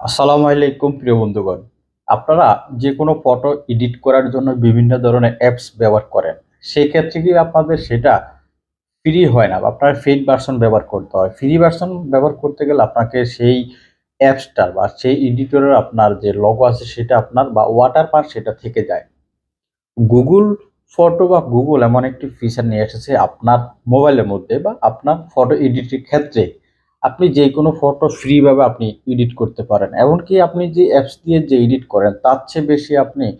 আসসালামু আলাইকুম, প্রিয় বন্ধুগণ। আপনারা যে কোনো ফটো এডিট করার জন্য বিভিন্ন ধরনের অ্যাপস ব্যবহার করেন। সেই ক্ষেত্রে কি আপনাদের সেটা ফ্রি হয় না? আপনার ফেড ভার্সন ব্যবহার করতে হয়। ফ্রি ভার্সন ব্যবহার করতে গেলে আপনাকে সেই অ্যাপসটার বা সেই এডিটরের আপনার যে লগো আছে সেটা আপনার বা ওয়াটার পার্ক সেটা থেকে যায়। গুগল ফটো বা গুগল এমন একটি ফিচার নিয়ে এসেছে আপনার মোবাইলের মধ্যে বা আপনার ফটো এডিটের ক্ষেত্রে। আপনি যে কোনো ফটো ফ্রিভাবে আপনি এডিট করতে পারেন। এমনকি আপনি যে অ্যাপস দিয়ে যে এডিট করেন, তার চেয়ে বেশি আপনি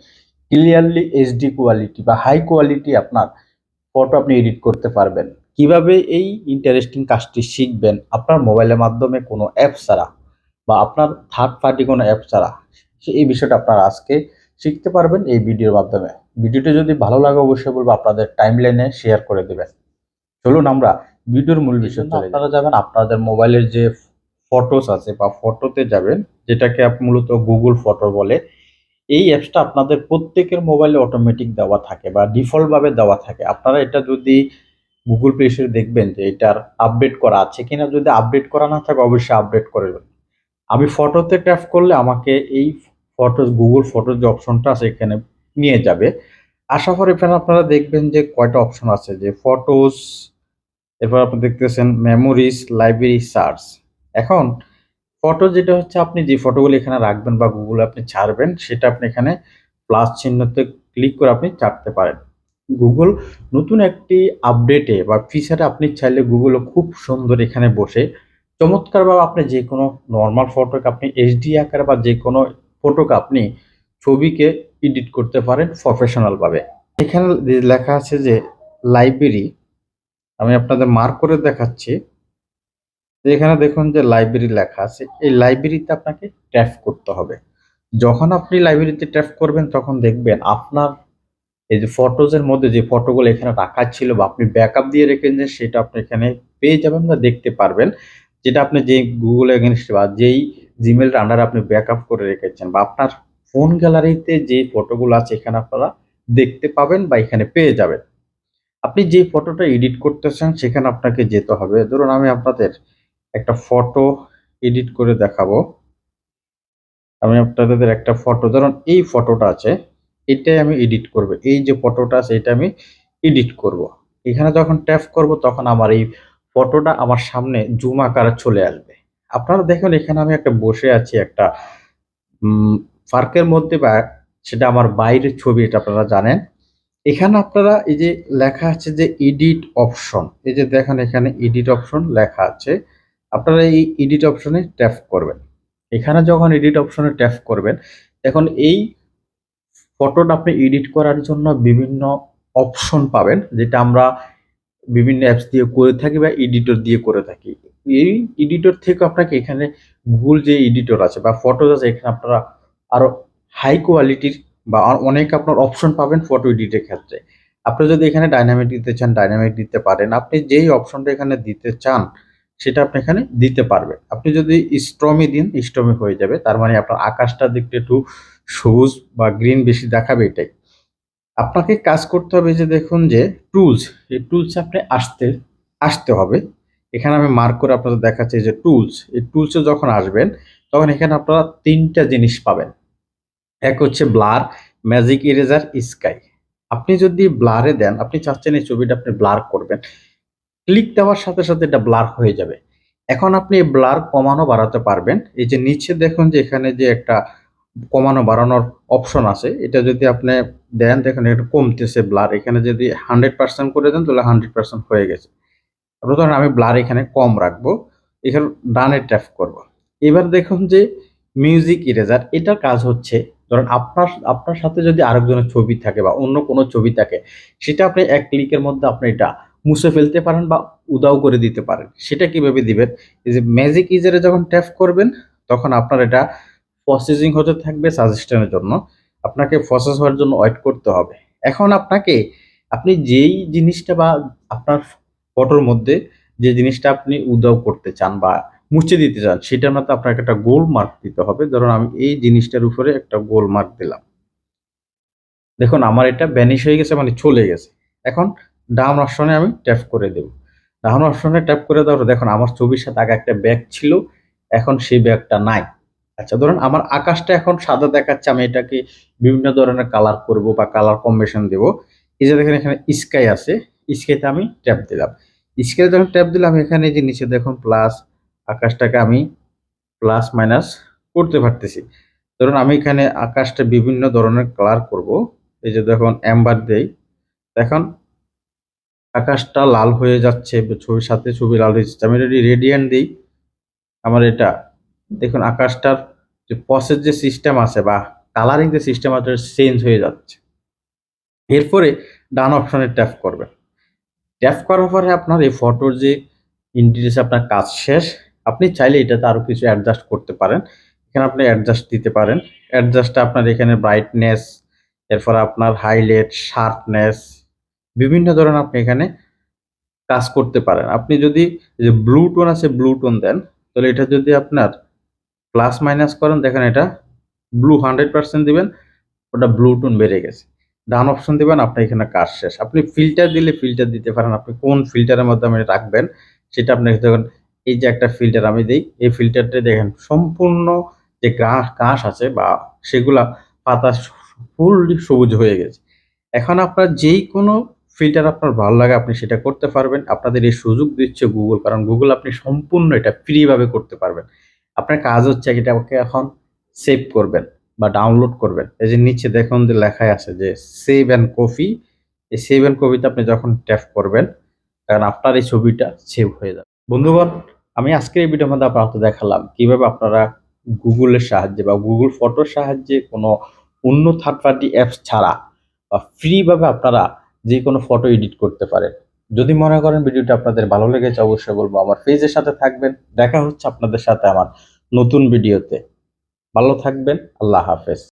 ক্লিয়ারলি এইচডি কোয়ালিটি বা হাই কোয়ালিটি আপনার ফটো আপনি এডিট করতে পারবেন। কীভাবে এই ইন্টারেস্টিং কাজটি শিখবেন? আপনার মোবাইলের মাধ্যমে কোনো অ্যাপ ছাড়া বা আপনার থার্ড পার্টি কোনো অ্যাপ ছাড়া, সে- এই বিষয়টা আপনারা আজকে শিখতে পারবেন এই ভিডিওর মাধ্যমে। ভিডিওটি যদি ভালো লাগে অবশ্যই বলব, আপনাদের টাইম লাইনে শেয়ার করে দেবেন। চলুন আমরা ভিডিওর মূল বিষয় আপনারা যাবেন আপনাদের মোবাইলের যে ফটোস আছে বা ফটোতে যাবেন যেটাকে আপনি মূলত গুগল ফটো বলে এই অ্যাপসটা আপনাদের প্রত্যেকের মোবাইলে অটোমেটিক দেওয়া থাকে বা ডিফল্ট ভাবে দেওয়া থাকে। আপনারা এটা যদি গুগল প্লে স্টোরে দেখবেন যে এটার আপডেট করা আছে কিনা যদি আপডেট করা না থাকে অবশ্যই আপডেট করে দেবেন। আমি ফটোতে ট্যাপ করলে আমাকে এই ফটো গুগল ফটোর যে অপশনটা আছে এখানে নিয়ে যাবে। আশা করি এখানে আপনারা দেখবেন যে কয়টা অপশন আছে যে ফটোস এরপর আপনি দেখতেছেন মেমোরিজ লাইব্রেরি সার্চ এখন ফটো যেটা হচ্ছে আপনি যে ফটোগুলো এখানে রাখবেন বা গুগলে আপনি ছাড়বেন, সেটা আপনি এখানে প্লাস চিহ্নতে ক্লিক করে আপনি ছাড়তে পারেন। গুগল নতুন একটি আপডেটে বা ফিচারে আপনি চাইলে গুগলে খুব সুন্দর এখানে বসে চমৎকারভাবে আপনি যে কোনো নর্মাল ফটোকে আপনি এইচডি আকারে বা যে কোনো ফটোকে আপনি ছবিকে এডিট করতে পারেন প্রফেশনালভাবে এখানে লেখা আছে যে লাইব্রেরি আমি আপনাদের মার্ক করে দেখাচ্ছি। এখানে দেখুন যে লাইব্রেরি লেখা আছে। এই লাইব্রেরিতে আপনাকে ট্যাপ করতে হবে। যখন আপনি লাইব্রেরিতে ট্যাপ করবেন, তখন দেখবেন আপনার এই যে ফটোজের মধ্যে যে ফটোগুলো এখানে রাখা ছিল বা আপনি ব্যাকআপ দিয়ে রেখেছেন, সেটা আপনি এখানে পেয়ে যাবেন বা দেখতে পারবেন। যেটা আপনি যে গুগল এগেনস্ট বা যেই জিমেল আন্ডারে আপনি ব্যাকআপ করে রেখেছেন বা আপনার ফোন গ্যালারিতে যে ফটোগুলো আছে, এখানে আপনারা দেখতে পাবেন বা এখানে পেয়ে যাবেন। আপনি যে ফটোটা এডিট করতেছেন, সেখানে আপনাকে যেতে হবে। ধরুন আমি আপনাদের একটা ফটো এডিট করে দেখাবো। আমি আপনাদের একটা ফটো, ধরুন এই ফটোটা আছে, এটাই আমি এডিট করব। এই যে ফটোটা আছে, এটা আমি এডিট করব। এখানে যখন ট্যাপ করব, তখন আমার এই ফটোটা আমার সামনে জুম আকারে চলে আসবে। আপনারা দেখুন, এখানে আমি একটা বসে আছি একটা পার্কের মধ্যে বা সেটা আমার বাইরের ছবি, এটা আপনারা জানেন। এখানে আপনারা এই যে লেখা আছে যে এডিট অপশন এই যে দেখেন এখানে এডিট অপশন লেখা আছে, আপনারা এই এডিট অপশনে ট্যাপ করবেন। এখানে যখন এডিট অপশনে ট্যাপ করবেন, এখন এই ফটোটা আপনি এডিট করার জন্য বিভিন্ন অপশন পাবেন, যেটা আমরা বিভিন্ন অ্যাপস দিয়ে করে থাকি বা এডিটর দিয়ে করে থাকি। এই এডিটর থেকে আপনাকে এখানে গুগল যে এডিটর আছে বা ফটো আছে, এখানে আপনারা আরও হাই কোয়ালিটির বা অনেক আপনার অপশন পাবেন ফটো এডিটের ক্ষেত্রে। আপনি যদি এখানে ডাইনামিক দিতে চান ডাইনামিক দিতে পারেন, আপনি যেই অপশনটা এখানে দিতে চান, সেটা আপনি এখানে দিতে পারবেন। আপনি যদি স্ট্রমি দিন স্ট্রমি হয়ে যাবে, তার মানে আপনার আকাশটা দেখতে একটু সবুজ বা গ্রিন বেশি দেখাবে এটাই। আপনাকে কাজ করতে হবে যে দেখুন যে টুলস এই টুলস আপনি আসতে আসতে হবে। এখানে আমি মার্ক করে আপনাদের দেখাচ্ছি যে টুলস এই টুলসে যখন আসবেন, তখন এখানে আপনারা তিনটা জিনিস পাবেন। এক হচ্ছে ব্লার, ম্যাজিক ইরেজার, স্কাই। আপনি যদি ব্লারে দেন, আপনি চাচ্ছেন এই ছবিটা আপনি ব্লার করবেন, ক্লিক দেওয়ার সাথে সাথে এটা ব্লার হয়ে যাবে। এখন আপনি ব্লার কমানো বাড়াতে পারবেন। এই যে নিচে দেখুন যে এখানে যে একটা কমানো বাড়ানোর অপশন আছে, এটা যদি আপনি দেন, দেখেন এটা কমতেছে ব্লার। এখানে যদি হান্ড্রেড পার্সেন্ট করে দেন, তাহলে হান্ড্রেড পার্সেন্ট হয়ে গেছে। ধরেন আমি ব্লার এখানে কম রাখব, এখানে ডানে ট্যাপ করব। এবার দেখুন যে মিউজিক ইরেজার, এটার কাজ হচ্ছে ধরেন আপনার আপনার সাথে যদি আরেকজনের ছবি থাকে বা অন্য কোনো ছবি থাকে, সেটা আপনি এক ক্লিকের মধ্যে আপনি এটা মুছে ফেলতে পারেন বা উদাও করে দিতে পারেন। সেটা কীভাবে দিবেন? এই যে ম্যাজিক ইজারে যখন ট্যাপ করবেন, তখন আপনার এটা প্রসেসিং হতে থাকবে সাজেশনের জন্য। আপনাকে প্রসেস হওয়ার জন্য ওয়েট করতে হবে। এখন আপনাকে, আপনি যেই জিনিসটা বা আপনার ফটোর মধ্যে যে জিনিসটা আপনি উদাও করতে চান বা মুছে দিতে চান, সেটা সেটার মধ্যে আপনাকে একটা গোল মার্ক দিতে হবে। ধরুন আমি এই জিনিসটার উপরে একটা গোল মার্ক দিলাম। দেখুন, আমার এটা ব্যানিশ হয়ে গেছে মানে চলে গেছে। এখন ডাউন অপশনে আমি ট্যাপ করে দেব। ডাউন অপশনে ট্যাপ করে দেওয়ার দেখুন, আমার ছবির সাথে আগে একটা ব্যাগ ছিল, এখন সেই ব্যাগটা নাই। আচ্ছা ধরুন, আমার আকাশটা এখন সাদা দেখাচ্ছে, আমি এটাকে বিভিন্ন ধরনের কালার করব বা কালার কম্বিনেশন দেব। এই যে দেখেন, এখানে স্কাই আছে। স্কাইতে আমি ট্যাপ দিলাম। স্কাইতে যখন ট্যাপ দিলাম, এখানে যে নিচে দেখুন প্লাস আকাশটাকে আমি প্লাস মাইনাস করতে পারতেছি। ধরুন আমি এখানে আকাশটা বিভিন্ন ধরনের কালার করব। এই যে দেখুন অ্যাম্বার দেই। এখন আকাশটা লাল হয়ে যাচ্ছে ছবির সাথে ছবি লাল হয়ে যাচ্ছে। আমি যদি রেডিয়ান দিই। আমার এটা, দেখুন আকাশটার যে পসের যে সিস্টেম আছে বা কালারিং যে সিস্টেম আছে চেঞ্জ হয়ে যাচ্ছে। এরপরে ডান অপশনে ট্যাপ করবেন। ট্যাপ করার পরে আপনার এই ফটোর যে ইন্টিরিয়াস আপনার কাজ শেষ। আপনি চাইলে এটাতে আরও কিছু অ্যাডজাস্ট করতে পারেন। এখানে আপনি অ্যাডজাস্ট দিতে পারেন। অ্যাডজাস্টটা আপনার এখানে ব্রাইটনেস এরপর আপনার হাইলাইট শার্পনেস বিভিন্ন ধরনের আপনি এখানে কাজ করতে পারেন। আপনি যদি যে ব্লু টোন আছে ব্লু টোন দেন, তাহলে এটা যদি আপনার প্লাস মাইনাস করেন, দেখেন এটা ব্লু হান্ড্রেড পার্সেন্ট দিবেন, ওটা ব্লু টোন বেড়ে গেছে। ডান অপশন দিবেন, আপনার এখানে কাজ শেষ। আপনি ফিল্টার দিলে ফিল্টার দিতে পারেন। আপনি কোন ফিল্টারের মাধ্যমে রাখবেন, সেটা আপনাকে দেখুন এই যে একটা ফিল্টার আমি দিই, এই ফিল্টারটা দেখেন সম্পূর্ণ যে ঘাস ঘাস আছে বা সেগুলা পাতা ফুললি সবুজ হয়ে গেছে। এখন আপনার যেই কোনো ফিল্টার আপনার ভালো লাগে, আপনি সেটা করতে পারবেন। আপনাদের এই সুযোগ দিচ্ছে গুগল কারণ গুগল আপনি সম্পূর্ণ এটা ফ্রিভাবে করতে পারবেন। আপনার কাজ হচ্ছে এটাকে এখন সেভ করবেন বা ডাউনলোড করবেন। এই যে নিচে দেখুন যে লেখায় আছে যে সেভ অ্যান্ড কপি এই সেভ অ্যান্ড কপিতে আপনি যখন ট্যাপ করবেন কারণ আপনার এই ছবিটা সেভ হয়ে যাবে। বন্ধুগণ, আমি আজকের এই ভিডিওর মধ্যে আপনাদের দেখালাম কীভাবে আপনারা গুগলের সাহায্যে বা গুগল ফটোর সাহায্যে কোনো অন্য থার্ড পার্টি অ্যাপস ছাড়া বা ফ্রিভাবে আপনারা যে কোনো ফটো এডিট করতে পারেন। যদি মনে করেন ভিডিওটা আপনাদের ভালো লেগেছে, অবশ্যই বলব আমার পেজের সাথে থাকবেন। দেখা হচ্ছে আপনাদের সাথে আমার নতুন ভিডিওতে। ভালো থাকবেন, আল্লাহ হাফেজ।